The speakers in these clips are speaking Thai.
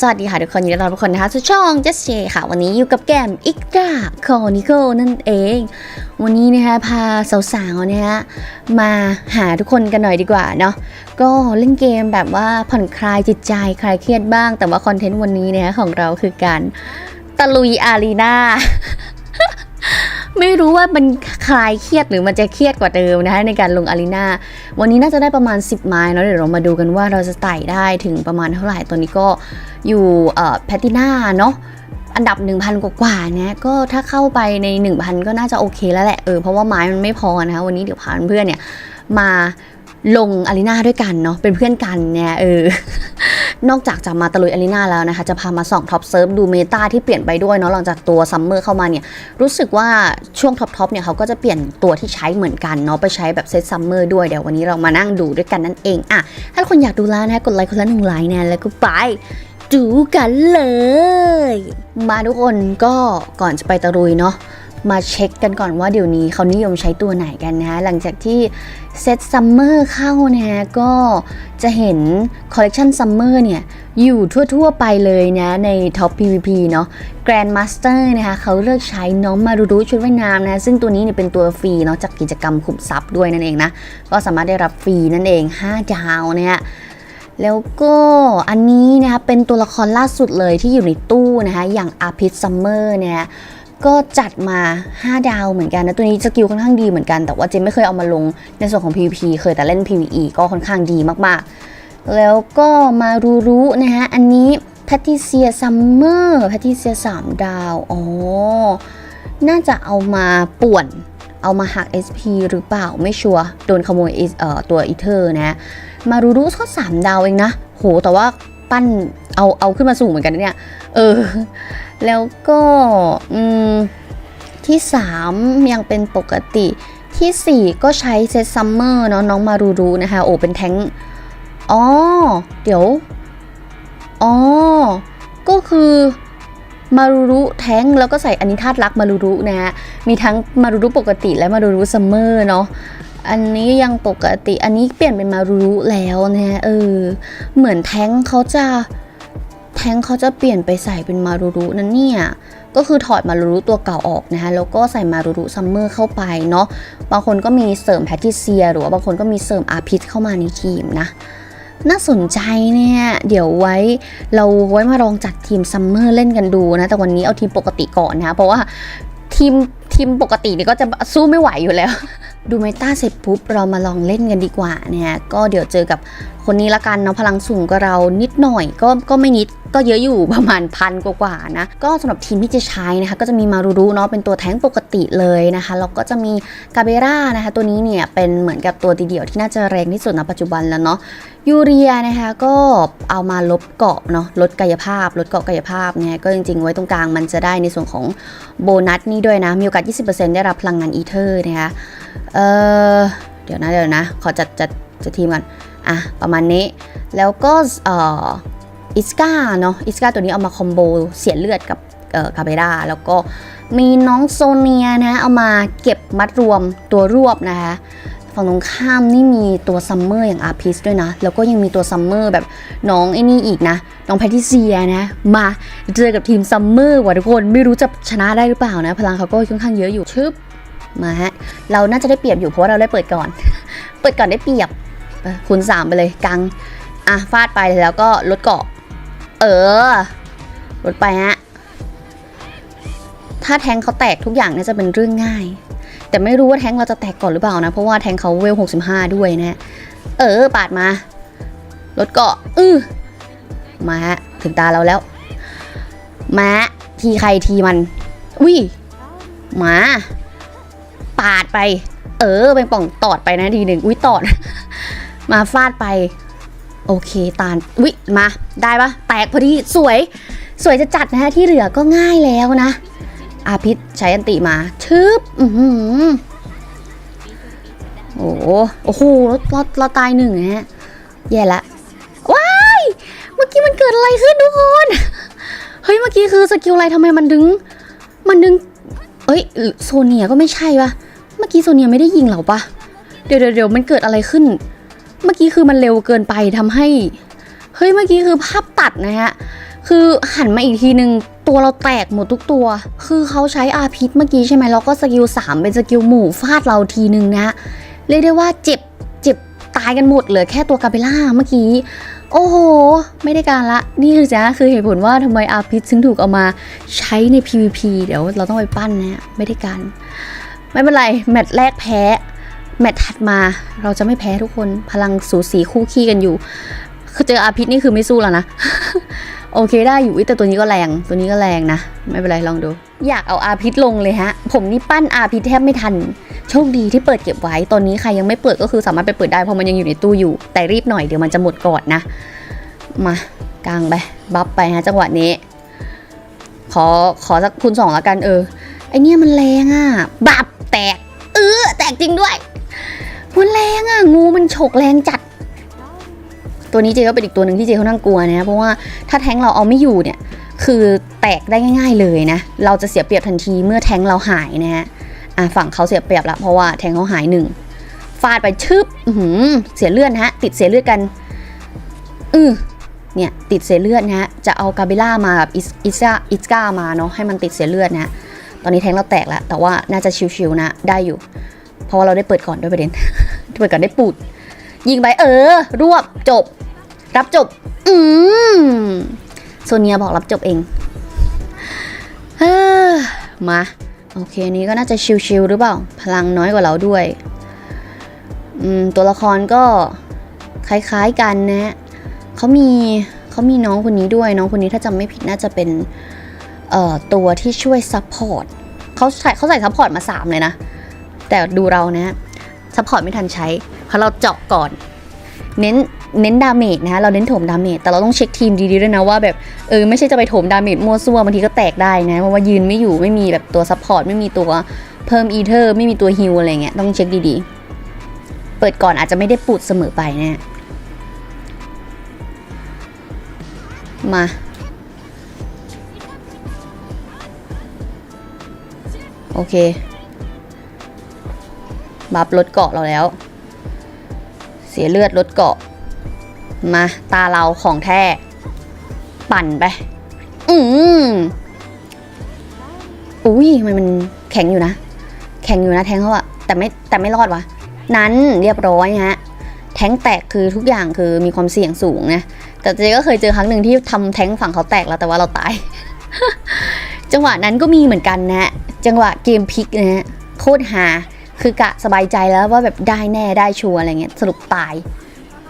สวัสดีค่ะทุกคนยินดีต้อนรับทุกคนนะคะสู่ช่องเจสเจค่ะ วันนี้อยู่กับแกมอิกดาคอนิโกนั่นเอง วันนี้นะคะพาสาวๆเนี่ยมาหาทุกคนกันหน่อยดีกว่าเนาะก็เล่นเกมแบบว่าผ่อนคลายจิตใจคลายเครียดบ้าง แต่ว่าคอนเทนต์วันนี้เนี่ยของเราคือการตะลุยอารีนาไม่รู้ว่ามันคลายเครียดหรือมันจะเครียดกว่าเดิมนะคะในการลงอารีนาวันนี้น่าจะได้ประมาณ 10 ไม้เนาะเดี๋ยวเรามาดูกันว่าเราจะไต่ได้ถึงประมาณเท่าไหร่ตอนนี้ก็ อยู่แพติน่าเนาะอันดับ 1,000 กว่าๆเนี่ยก็ถ้าเข้าไปใน 1,000 ก็น่าจะโอเคแล้วแหละเออเพราะว่าไม้มันไม่พอนะคะวันนี้เดี๋ยวพาเพื่อนเนี่ยมาลงอารีนาด้วยกันเนาะเป็นเพื่อนกันเนี่ยเออนอกจากจะมาตะลุยอารีนาแล้วนะคะ จะพามาส่องท็อปเซิร์ฟดูเมตาที่เปลี่ยนไปด้วยเนาะหลังจากตัวซัมเมอร์เข้ามาเนี่ยรู้สึกว่าช่วงท็อปทอปเนี่ยเขาก็จะเปลี่ยนตัวที่ใช้เหมือนกันเนาะไปใช้แบบเซตซัมเมอร์ด้วยเดี๋ยววันนี้เรามานั่งดูด้วยกันนั่นเองอะถ้าคนอยากดูแล้วนะกดไลค์คนละหนึ่งไลค์นะแล้วก็ไป ดูกันเลย มาทุกคนก็ก่อนจะไปตะลุยเนาะมาเช็คกันก่อนว่าเดี๋ยวนี้เขานิยมใช้ตัวไหนกันนะ หลังจากที่เซตซัมเมอร์เข้านะก็จะเห็นคอลเลกชันซัมเมอร์เนี่ย อยู่ทั่วๆไปเลยนะ ในท็อป PVP เนาะ Grand Master นะคะเขาเลือกใช้น้องมารูรุชุดว่ายน้ำนะ ซึ่งตัวนี้เนี่ยเป็นตัวฟรีเนาะจากกิจกรรมขุมทรัพย์ด้วยนั่นเองนะ ก็สามารถได้รับฟรีนั่นเอง 5 ดาวเนี่ย แล้วก็อันนี้นะคะเป็นตัวละครล่าสุดเลยที่อยู่ในตู้นะคะอย่างอาพิษซัมเมอร์เนี่ยก็จัดมา 5 ดาวเหมือนกันนะตัวนี้สกิลค่อนข้างดีเหมือนกัน แต่ว่าเจนไม่เคยเอามาลงในส่วนของ PVP เคยแต่เล่น PVE ก็ค่อนข้างดีมากๆ แล้วก็มารูรุนะคะอันนี้แพทติเซียซัมเมอร์แพทติเซียสามดาวอ๋อน่าจะเอามาป่วนเอามาหัก SP หรือเปล่าไม่ชัวร์โดนขโมยเอ่อตัวอีเทอร์นะ มารูรุก็สามดาวเองนะ โห แต่ว่าปั้นเอาเอาขึ้นมาสูงเหมือนกันเนี่ย เออ แล้วก็อืมที่ 3 ยังเป็นปกติทีสี่ 4 ก็ใช้เซตซัมเมอร์เนาะน้องมารูรุนะคะ โอ้เป็นแท้งอ๋อ เดี๋ยว อ๋อ ก็คือมารูรุแท้งแล้วก็ใส่อันนี้ธาตุรักมารูรุนะฮะ มีทั้งมารูรุปกติและมารูรุซัมเมอร์เนาะ อันนี้ยังปกติอันนี้เปลี่ยนเป็นมารูรุแล้วนะฮะเออ เหมือนแท้งเขาจะแท้งเขาจะเปลี่ยนไปใส่เป็นมารูรุนั่นเนี่ย ก็คือถอดมารูรุตัวเก่าออกนะคะแล้วก็ใส่มารูรุซัมเมอร์เข้าไปเนาะ บางคนก็มีเสริมแพทิเซีย หรือว่าบางคนก็มีเสริมอาพิษเข้ามาในทีมนะ น่าสนใจเนี่ย เดี๋ยวไว้เราไว้มาลองจัดทีมซัมเมอร์เล่นกันดูนะ แต่วันนี้เอาทีมปกติก่อนนะ เพราะว่าทีมทีมปกตินี่ก็จะสู้ไม่ไหวอยู่แล้ว ดูเมตาเสร็จปุ๊บเรามาลองเล่นกันดีกว่าเนี่ยก็เดี๋ยวเจอกับ คนนี้ละกันเนาะพลังสูงกว่าเรานิดหน่อยก็ก็ไม่นิดก็เยอะอยู่ประมาณพันกว่าๆนะ ก็สำหรับทีมที่จะใช้นะคะ ก็จะมีมารูรุเนาะเป็นตัวแท้งปกติเลยนะคะแล้วก็จะมีกาเบรานะคะ ตัวนี้เนี่ยเป็นเหมือนกับตัวตีเดี่ยวที่น่าจะแรงที่สุดในปัจจุบันแล้วเนาะยูเรียนะคะก็เอามาลบเกาะเนาะลดกายภาพ ลดเกาะกายภาพเนี่ยก็จริงๆ ไว้ตรงกลางมันจะได้ในส่วนของโบนัสนี่ด้วยนะ มีโอกาส 20%ได้รับพลังงานอีเทอร์นะคะเออเดี๋ยวนะเดี๋ยวนะ ขอจัดจัดจัดทีมก่อน อะประมาณนี้ แล้วก็เอ่ออิสกาเนาะอิสกาตัวนี้เอามาคอมโบเสียเลือดกับเอ่อคาเบราแล้วก็มีน้องโซเนียนะเอามาเก็บมัดรวมตัวรวบนะคะฝั่งตรงข้ามนี่มีตัวซัมเมอร์อย่างอาร์พิสด้วยนะ แล้วก็ยังมีตัวซัมเมอร์แบบน้องไอ้นี่อีกนะ น้องแพทิเซียนะ มาเจอกับทีมซัมเมอร์ว่ะทุกคนไม่รู้จะชนะได้หรือเปล่านะ พลังเขาก็ค่อนข้างเยอะอยู่ชึบมาฮะ เราน่าจะได้เปรียบอยู่เพราะว่าเราได้เปิดก่อน เปิดก่อนได้เปรียบ คูณสามไปเลยกัง อะฟาดไปแล้วก็ลดเกาะ เออ ลดไปฮะ ถ้าแทงเขาแตกทุกอย่างน่าจะเป็นเรื่องง่าย แต่ไม่รู้ว่าแทงเราจะแตกก่อนหรือเปล่านะ เพราะว่าแทงเขาเวล 65 ด้วยนะ เออ ปาดมารถเกาะ อือมาฮะถึงตาเราแล้วมาทีใครทีมัน อุ้ยมา ปาดไป เออเป็นป่องตอดไปนะทีหนึ่งอุ้ยตอด มาฟาดไป โอเคตาลอุ้ยมาได้ปะแตกพอดีสวย สวยจะจัดนะฮะที่เหลือก็ง่ายแล้วนะ อาพิษใช้อันติมาชึบอือหือโอ้โหโอ้โหเราเราเราตายหนึ่งฮะแย่ละว้ายเมื่อกี้มันเกิดอะไรขึ้นทุกคนเฮ้ยเมื่อกี้คือสกิลอะไรทำไมมันดึง มันดึงเอ้ยโซเนียก็ไม่ใช่ปะเมื่อกี้โซเนียไม่ได้ยิงเราปะเดี๋ยวเดี๋ยวมันเกิดอะไรขึ้น เมื่อกี้คือมันเร็วเกินไปทำให้ เฮ้ย เมื่อกี้คือภาพตัดนะฮะ คือหันมาอีกทีหนึ่งตัวเราแตกหมดทุกตัว คือเขาใช้อาพิษเมื่อกี้ใช่ไหมแล้วก็สกิล 3 เป็นสกิลหมู่ฟาดเราทีหนึ่งนะ เรียกได้ว่าเจ็บ เจ็บตายกันหมดเหลือแค่ตัวกาเบล่าเมื่อกี้ โอ้โห ไม่ได้การละ นี่คือจ้ะคือเหตุผลว่าทำไมอาพิษถึงถูกเอามาใช้ใน PVP เดี๋ยวเราต้องไปปั้นนะไม่ได้การ ไม่เป็นไร แมตช์แรกแพ้ แมตช์ถัดมาเราจะไม่แพ้ทุกคนพลังสูสีคู่ขี้กันอยู่ คือเจออาพิษนี่คือไม่สู้แล้วนะ โอเคได้อยู่อีแต่ตัวนี้ก็แรงตัวนี้ก็แรงนะ ไม่เป็นไรลองดู อยากเอาอาพิษลงเลยฮะ ผมนี่ปั้นอาพิษแทบไม่ทัน โชคดีที่เปิดเก็บไว้ตอนนี้ใครยังไม่เปิดก็คือสามารถไปเปิดได้เพราะมันยังอยู่ในตู้อยู่ แต่รีบหน่อยเดี๋ยวมันจะหมดก่อนนะ มากลางไปบัฟไปฮะจังหวะนี้ ขอขอสักคูณสองแล้วกันเออไอเนี่ยมันแรงอะบับแตกเออแตกจริงด้วย มันแรงอะ งูมันฉกแรงจัด ตัวนี้เจก็เป็นอีกตัวหนึ่งที่เจเขานั่งกลัวนะเพราะว่าถ้าแท้งเราเอาไม่อยู่เนี่ย คือแตกได้ง่าย ๆเลยนะ เราจะเสียเปรียบทันทีเมื่อแท้งเราหายนะฮะอะฝั่งเขาเสียเปรียบละเพราะว่าแทงเขาหายหนึ่งฟาดไปชึบหือเสียเลือดนะฮะ ติดเสียเลือดกันอือเนี่ยติดเสียเลือดนะฮะจะเอากาเบล่ามากับอิสกาอิสกามาเนาะให้มันติดเสียเลือดนะฮะตอนนี้แทงเราแตกแล้วแต่ว่าน่าจะชิวๆนะได้อยู่ เพราะว่าเราได้เปิดก่อนด้วยประเด็น เปิดก่อนได้ปูด ยิงไปเออ รวบจบ รับจบ อืมโซเนียบอกรับจบเองเฮ้อมา โอเคอันนี้ก็น่าจะชิวๆหรือเปล่า พลังน้อยกว่าเราด้วยอืมตัวละครก็คล้ายๆกันนะเขามีเขามีน้องคนนี้ด้วย น้องคนนี้ถ้าจำไม่ผิดน่าจะเป็นเอ่อตัวที่ช่วยซัพพอร์ตเขาใส่เขาใส่ซัพพอร์ตมา 3 เลยนะ แต่ดูเรานะ ซัพพอร์ตไม่ทันใช้เพราะเราเจาะก่อน เน้นเน้นดาเมจนะฮะเราเน้นโถมดาเมจแต่เราต้องเช็คทีมดีๆด้วยนะว่าแบบเออไม่ใช่จะไปโถมดาเมจมั่วซั่วบางทีก็แตกได้นะเพราะว่ายืนไม่อยู่ไม่มีแบบตัวซัพพอร์ตไม่มีตัวเพิ่มอีเทอร์ไม่มีตัวฮิลอะไรเงี้ยต้องเช็คดีๆ เปิดก่อนอาจจะไม่ได้ปูดเสมอไปนะมาโอเค บับลดเกาะเราแล้ว เสียเลือดลดเกาะ มาตาเราของแท้ ปั่นไป อืมอุ้ยมันมันแข็งอยู่นะ แข็งอยู่นะแทงเขาอะแต่ไม่แต่ไม่รอดวะ นั้นเรียบร้อยฮะ แทงแตกคือทุกอย่างคือมีความเสี่ยงสูงนะ แต่เจ๊ก็เคยเจอครั้งหนึ่งที่ทำแทงฝั่งเขาแตกแล้วแต่ว่าเราตาย จังหวะนั้นก็มีเหมือนกันนะ จังหวะเกมพลิกนะฮะโคตรฮา คือกะสบายใจแล้วว่าแบบได้แน่ได้ชัวร์อะไรเงี้ยสรุปตาย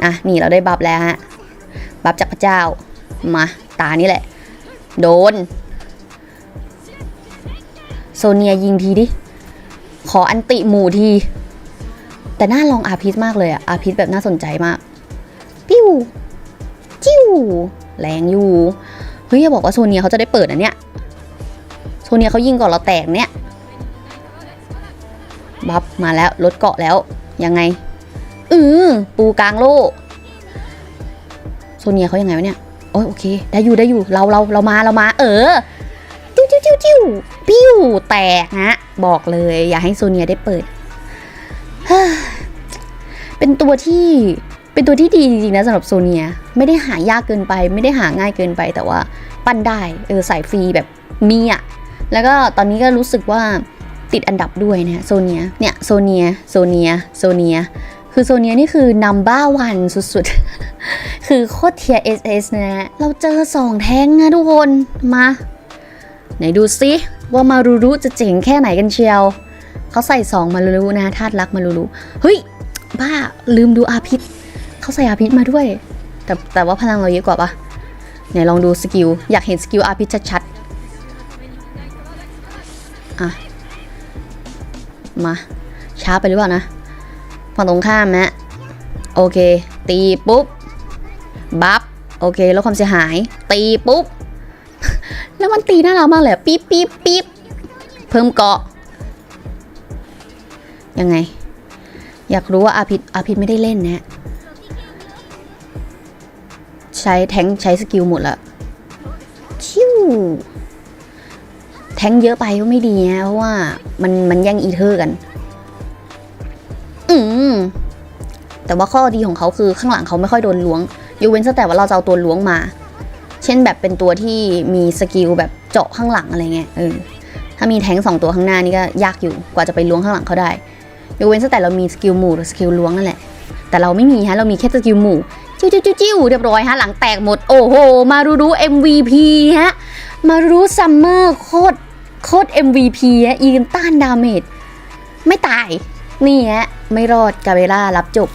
นะนี่เราได้บัฟแล้วฮะบัฟจากพระเจ้ามาตานี่แหละ โดน โซเนียยิงทีดิ ขออันติหมู่ที แต่น่าลองอาพิษมากเลยอะอาพิษแบบน่าสนใจมากปิ้วจิ้วแรงอยู่เฮ้ยอย่าบอกว่าโซเนียเขาจะได้เปิดอันเนี้ยโซเนียเขายิงก่อนเราแตกเนี่ย บัฟมาแล้วลดเกาะแล้ว ยังไงอือปูกลางโลกโซเนียเขายังไงวะเนี่ยโอ้ยโอเค ได้อยู่ได้อยู่เราเราเรามาเรามา เออจิ้วจิ้วจิ้วจิ้วปิ้วแตกฮะบอกเลย อย่าให้โซเนียได้เปิดเป็นตัวที่เป็นตัวที่ดีจริงๆนะสำหรับโซเนียไม่ได้หายากเกินไป ไม่ได้หาง่ายเกินไปแต่ว่าปั้นได้เออใส่ฟรีแบบมีอะแล้วก็ตอนนี้ก็รู้สึกว่า ติดอันดับด้วยนะโซเนียเนี่ยโซเนียโซเนียโซเนียคือโซเนียนี่คือนัมบ้าวันสุดๆ คือโคตรเทียเอสเอสนะ เราเจอสองแท้งนะทุกคน มา ไหนดูซิว่ามารูรุจะเจ๋งแค่ไหนกันเชียว เขาใส่สองมารูรุนะธาตุรักมารูรุเฮ้ย บ้าลืมดูอาพิษ เขาใส่อาพิษมาด้วย แต่แต่ว่าพลังเราเยอะกว่าปะไหนลองดูสกิล อยากเห็นสกิลอาพิษชัดๆ อะ มา ช้าไปหรือเปล่านะฝั่งตรงข้ามนะ โอเค ตีปุ๊บ บัฟ โอเค ลดความเสียหาย ตีปุ๊บ แล้วมันตีน่ารักมากเลยปี๊บปี๊บปี๊บเพิ่มเกาะ ยังไง อยากรู้ว่าอาพิษอาพิษไม่ได้เล่นนะ ใช้แทงใช้สกิลหมดละชิว แทงเยอะไปก็ไม่ดีนะเพราะว่ามันมันแย่งอีเทอร์กัน อืมแต่ว่าข้อดีของเขาคือข้างหลังเขาไม่ค่อยโดนล้วงยกเว้นแต่ว่าเราจะเอาตัวล้วงมา เช่นแบบเป็นตัวที่มีสกิลแบบเจาะข้างหลังอะไรเงี้ยเออถ้ามีแทงสองตัวข้างหน้านี่ก็ยากอยู่กว่าจะไปล้วงข้างหลังเขาได้ยกเว้นแต่เรามีสกิลหมู่หรือสกิลล้วงนั่นแหละแต่เราไม่มีฮะเรามีแค่สกิลหมู่จิ้วจิ้วจิ้วจิ้วเรียบร้อยฮะหลังแตกหมดโอ้โห มารูรู MVP ฮะมารูรูซัมเมอร์โคตร โคตร MVP ฮะยืนต้านดาเมจไม่ตาย นี่ฮะไม่รอดกาเบล่ารับจบ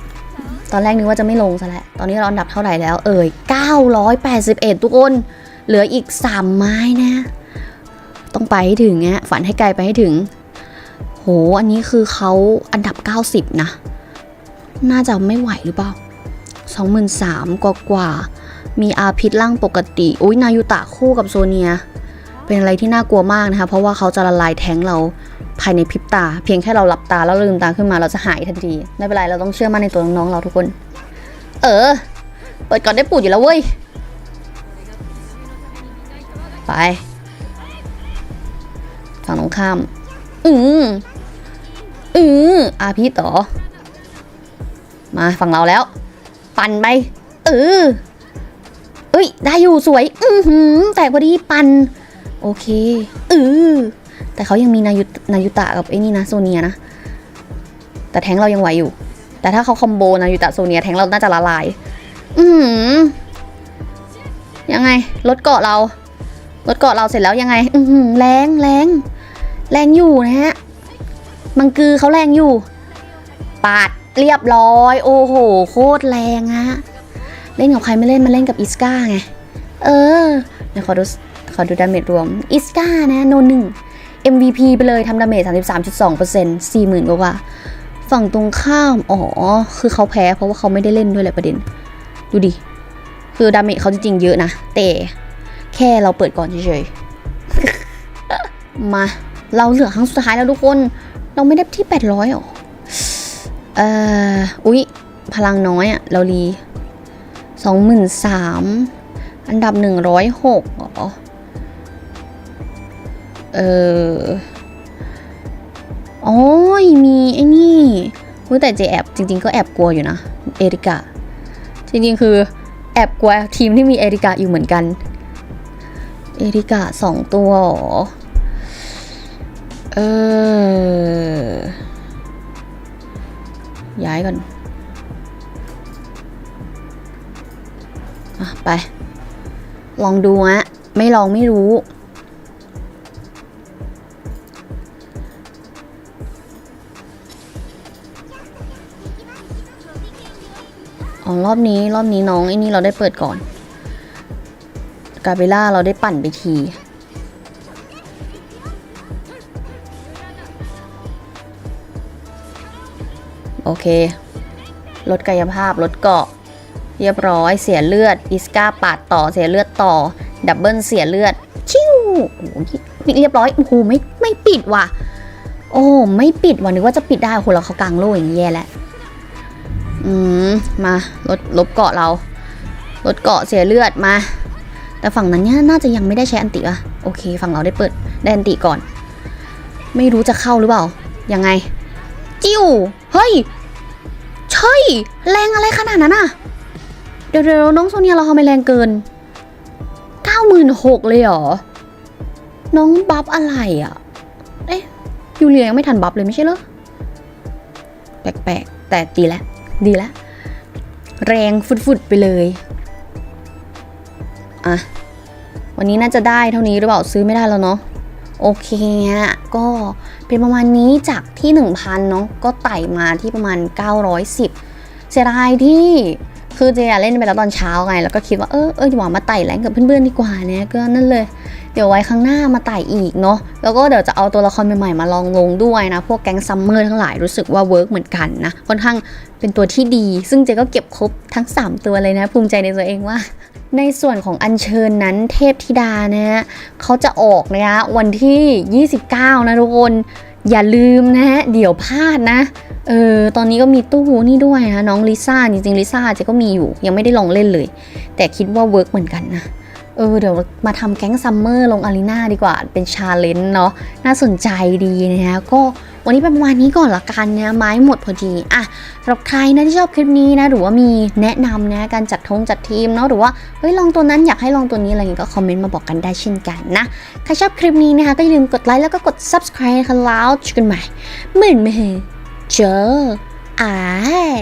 ตอนแรกนึกว่าจะไม่ลงซะแล้ว ตอนนี้เราอันดับเท่าไหร่แล้ว เอ่ย 981 ทุกคน เหลืออีก 3 ไม้นะ ต้องไปให้ถึงฮะฝันให้ไกลไปให้ถึง โห อันนี้คือเขาอันดับ 90 นะ น่าจะไม่ไหวหรือเปล่า23,000กว่ากว่ามีอาพิษร่างปกติ อุ้ยนายุตะคู่กับโซเนีย เป็นอะไรที่น่ากลัวมากนะคะ เพราะว่าเขาจะละลายแท้งเราภายในพริบตา เพียงแค่เราหลับตาแล้วลืมตาขึ้นมาเราจะหายทันทีไม่เป็นไรเราต้องเชื่อมั่นในตัวน้องๆเราทุกคน เออ เปิดก่อนได้ปูดอยู่แล้วเว้ย ไปฝั่งตรงข้าม อืมอืมอาพี่ต่อ มาฝั่งเราแล้ว ปั่นไปเออเอ้ย ได้อยู่สวย อือหือแต่พอดีปั่น โอเคเออแต่เขายังมีนายุนายุตะกับไอ้นี่นะโซเนียนะ แต่แทงเรายังไหวอยู่ แต่ถ้าเขาคอมโบนายุตะโซเนียแทงเราน่าจะละลาย อือหือยังไงรถเกาะเรารถเกาะเราเสร็จแล้วยังไง อือหือแรงแรงแรงอยู่นะฮะมังกือเขาแรงอยู่ ปาดเรียบร้อย โอ้โห โคตรแรงฮะ เล่นกับใครไม่เล่นมาเล่นกับอิสก้าไง เออเดี๋ยวขอดู อดูดาเมจรวมอิสกานะโนหนึ่ง MVP ไปเลยทำดาเมจ33.2% 40,000กว่าฝั่งตรงข้าม อ๋อ คือเขาแพ้เพราะว่าเขาไม่ได้เล่นด้วยแหละประเด็น ดูดิ คือดาเมจเขาจริงๆเยอะนะ แต่แค่เราเปิดก่อนเฉยๆ มา เราเหลือครั้งสุดท้ายแล้วทุกคน เราไม่ได้ที่ 800หรอ เอ่อ อุ๊ย พลังน้อยอะเรารีสองหมื่นสามอันดับหนึ่งร้อยหกหรอ เออโอ้ยมีไอ้นี่แต่เจแอบจริง ๆ ก็แอบกลัวอยู่นะ เอริกาจริงๆคือแอบกลัวทีมที่มีเอริกาอยู่เหมือนกัน เอริกาสองตัวเออ ย้ายก่อนอะไป ลองดูฮะ ไม่ลองไม่รู้ อ๋อรอบนี้รอบนี้น้องไอ้นี่เราได้เปิดก่อน กาเบล่าเราได้ปั่นไปทีโอเค ลดกายภาพ ลดเกาะ เรียบร้อย เสียเลือด อิสกาปาดต่อ เสียเลือดต่อ ดับเบิลเสียเลือด ชิวโอ้โหเรียบร้อย โอ้โห ไม่ ไม่ปิดว่ะ โอ้ ไม่ปิดว่ะนึกว่าจะปิดได้ โอ้โห เราเขากลางโล่อย่างนี้แย่แล้ว อืมมา ลดลบเกาะเรา ลดเกาะเสียเลือดมา แต่ฝั่งนั้นเนี่ยน่าจะยังไม่ได้ใช้อันติอะโอเค ฝั่งเราได้เปิดได้อันติก่อน ไม่รู้จะเข้าหรือเปล่า ยังไง จิ้ว เฮ้ยใช่แรงอะไรขนาดนั้นอะเดี๋ยวเดี๋ยวน้องโซเนียเราทำไมแรงเกิน96,000เลยเหรอ น้องบัฟอะไรอะเอ๊ะยูเลียยังไม่ทันบัฟเลยไม่ใช่เหรอ แปลกๆ แต่ดีแล้ว ดีแล้วแรงฟุดๆไปเลยอะวันนี้น่าจะได้เท่านี้หรือเปล่าซื้อไม่ได้แล้วเนาะโอเคอะก็เป็นประมาณนี้จากที่ 1,000เนาะก็ไต่มาที่ประมาณ 910 เสียดายที่ คือเจอะเล่นไปแล้วตอนเช้าไง แล้วก็คิดว่าเออเออหวังมาไต่แรงกับเพื่อนๆดีกว่าเนี่ยก็นั่นเลย เดี๋ยวไว้ครั้งหน้ามาไต่อีกเนาะ แล้วก็เดี๋ยวจะเอาตัวละครใหม่ๆมาลองลงด้วยนะ พวกแก๊งซัมเมอร์ทั้งหลายรู้สึกว่าเวิร์กเหมือนกันนะ ค่อนข้างเป็นตัวที่ดี ซึ่งเจก็เก็บครบทั้ง 3 ตัวเลยนะ ภูมิใจในตัวเองว่า ในส่วนของอัญเชิญนั้นเทพธิดานะฮะเขาจะออกนะฮะวันที่ 29 นะทุกคน อย่าลืมนะฮะเดี๋ยวพลาดนะเออตอนนี้ก็มีตู้นี่ด้วยนะน้องลิซ่าจริงๆลิซ่าเจก็มีอยู่ ยังไม่ได้ลองเล่นเลย แต่คิดว่าเวิร์กเหมือนกันนะเออเดี๋ยวมาทำแก๊งซัมเมอร์ลงอารีนาดีกว่าเป็นชาเลนจ์เนาะน่าสนใจดีนะฮะก็ วันนี้เป็นประมาณนี้ก่อนละกันนะไม้หมดพอดีอะสำหรับใครนะที่ชอบคลิปนี้นะหรือว่ามีแนะนำนะการจัดทงจัดทีมเนาะหรือว่าเฮ้ยลองตัวนั้นอยากให้ลองตัวนี้อะไรเงี้ยก็คอมเมนต์มาบอกกันได้เช่นกันนะใครชอบคลิปนี้นะคะก็อย่าลืมกดไลค์แล้วก็กด subscribe คะแล้วเจอกันใหม่เหมือนเมื่อเจอไอาย